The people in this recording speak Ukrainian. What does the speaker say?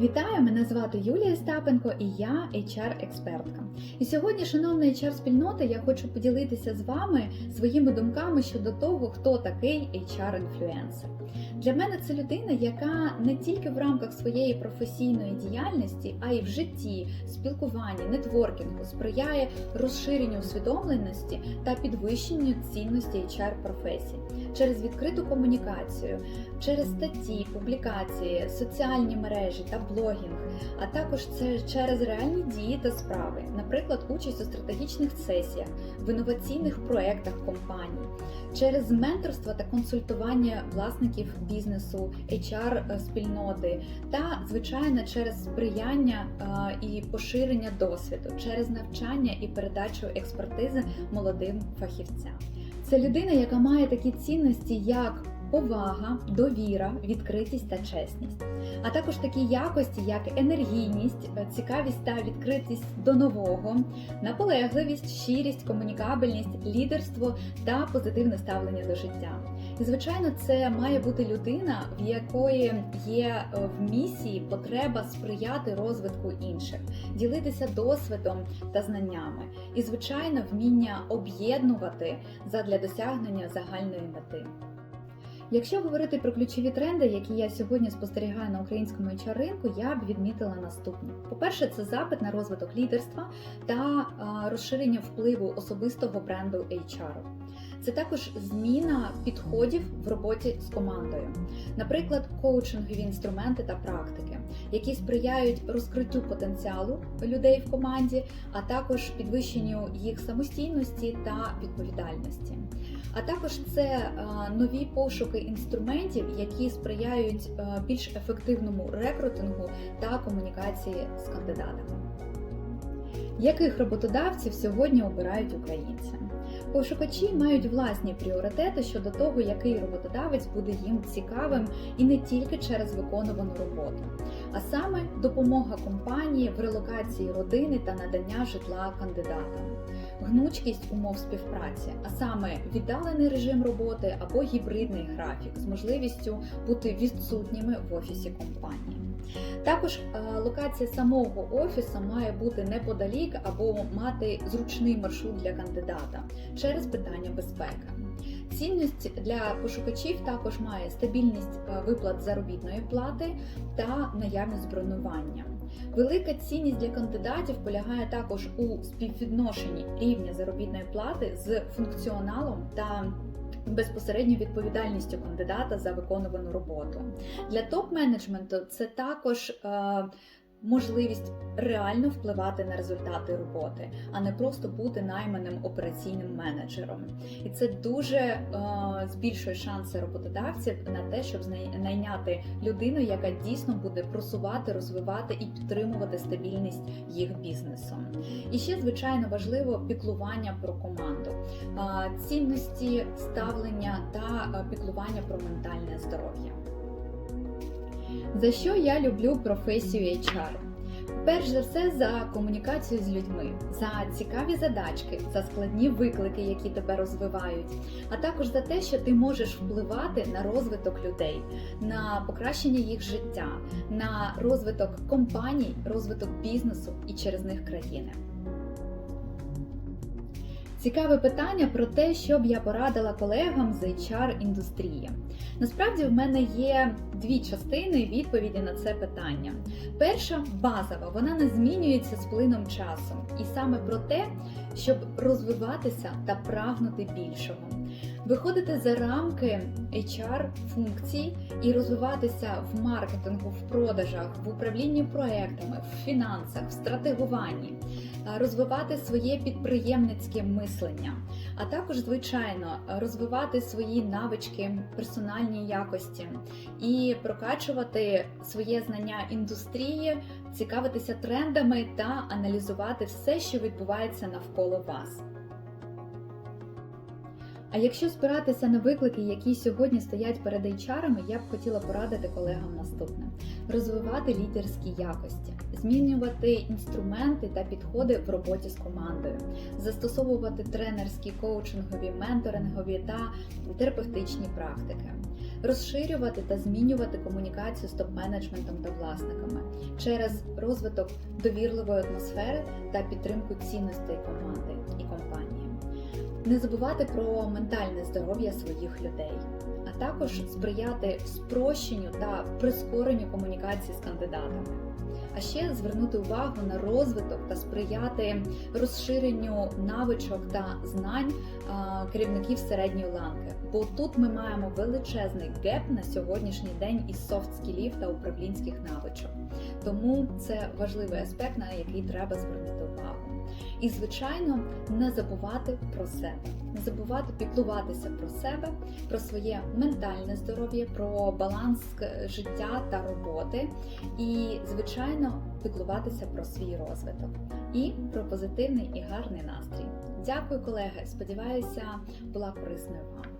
Вітаю! Мене звати Юлія Стапенко і я HR-експертка. І сьогодні, шановна HR-спільнота, я хочу поділитися з вами своїми думками щодо того, хто такий HR-інфлюенсер. Для мене це людина, яка не тільки в рамках своєї професійної діяльності, а й в житті, спілкуванні, нетворкінгу сприяє розширенню усвідомленості та підвищенню цінності HR-професій через відкриту комунікацію, через статті, публікації, соціальні мережі та блогінг, а також це через реальні дії та справи, наприклад, участь у стратегічних сесіях, в інноваційних проєктах компаній, через менторство та консультування власників бізнесу, HR спільноти та, звичайно, через сприяння е, і поширення досвіду, через навчання і передачу експертизи молодим фахівцям. Це людина, яка має такі цінності, як повага, довіра, відкритість та чесність, а також такі якості, як енергійність, цікавість та відкритість до нового, наполегливість, щирість, комунікабельність, лідерство та позитивне ставлення до життя. І звичайно, це має бути людина, в якої є в місії потреба сприяти розвитку інших, ділитися досвідом та знаннями, і звичайно, вміння об'єднувати задля досягнення загальної мети. Якщо говорити про ключові тренди, які я сьогодні спостерігаю на українському HR ринку, я б відмітила наступні: по-перше, це запит на розвиток лідерства та розширення впливу особистого бренду HR. Це також зміна підходів в роботі з командою, наприклад, коучингові інструменти та практики, які сприяють розкриттю потенціалу людей в команді, а також підвищенню їх самостійності та відповідальності. А також це нові пошуки інструментів, які сприяють більш ефективному рекрутингу та комунікації з кандидатами. Яких роботодавців сьогодні обирають українці? Пошукачі мають власні пріоритети щодо того, який роботодавець буде їм цікавим і не тільки через виконувану роботу, а саме допомога компанії в релокації родини та надання житла кандидатам, гнучкість умов співпраці, а саме віддалений режим роботи або гібридний графік з можливістю бути відсутніми в офісі компанії. Також локація самого офісу має бути неподалік або мати зручний маршрут для кандидата через питання безпеки. Цінність для пошукачів також має стабільність виплат заробітної плати та наявність бронювання. Велика цінність для кандидатів полягає також у співвідношенні рівня заробітної плати з функціоналом та безпосередньо відповідальністю кандидата за виконувану роботу. Для топ-менеджменту це також е, можливість реально впливати на результати роботи, а не просто бути найманим операційним менеджером. І це дуже е, збільшує шанси роботодавців на те, щоб найняти людину, яка дійсно буде просувати, розвивати і підтримувати стабільність їх бізнесу. І ще звичайно важливо піклування про команду, е, цінності ставлення та е, піклування про ментальне здоров'я. За що я люблю професію HR? Перш за все, за комунікацію з людьми, за цікаві задачки, за складні виклики, які тебе розвивають, а також за те, що ти можеш впливати на розвиток людей, на покращення їх життя, на розвиток компаній, розвиток бізнесу і через них країни. Цікаве питання про те, що б я порадила колегам з HR-індустрії. Насправді, в мене є дві частини відповіді на це питання. Перша базова, вона не змінюється з плином часу, і саме про те, щоб розвиватися та прагнути більшого. Виходити за рамки HR функцій і розвиватися в маркетингу, в продажах, в управлінні проектами, в фінансах, в стратегуванні, розвивати своє підприємницьке мислення, а також, звичайно, розвивати свої навички, персональні якості і прокачувати своє знання індустрії, цікавитися трендами та аналізувати все, що відбувається навколо вас. А якщо спиратися на виклики, які сьогодні стоять перед HR, я б хотіла порадити колегам наступне: розвивати лідерські якості, змінювати інструменти та підходи в роботі з командою, застосовувати тренерські, коучингові, менторингові та терапевтичні практики. розширювати та змінювати комунікацію з топ-менеджментом та власниками через розвиток довірливої атмосфери та підтримку цінностей команди і компанії. Не забувати про ментальне здоров'я своїх людей, а також сприяти спрощенню та прискоренню комунікації з кандидатами. А ще звернути увагу на розвиток та сприяти розширенню навичок та знань керівників середньої ланки. Бо тут ми маємо величезний геп на сьогоднішній день із софт-скілів та управлінських навичок. Тому це важливий аспект, на який треба звернути увагу. І, звичайно, не забувати про себе, не забувати піклуватися про себе, про своє ментальне здоров'я, про баланс е, життя та роботи, і, звичайно, піклуватися про свій розвиток і про позитивний і гарний настрій. Дякую, колеги! Сподіваюся, була корисною вам.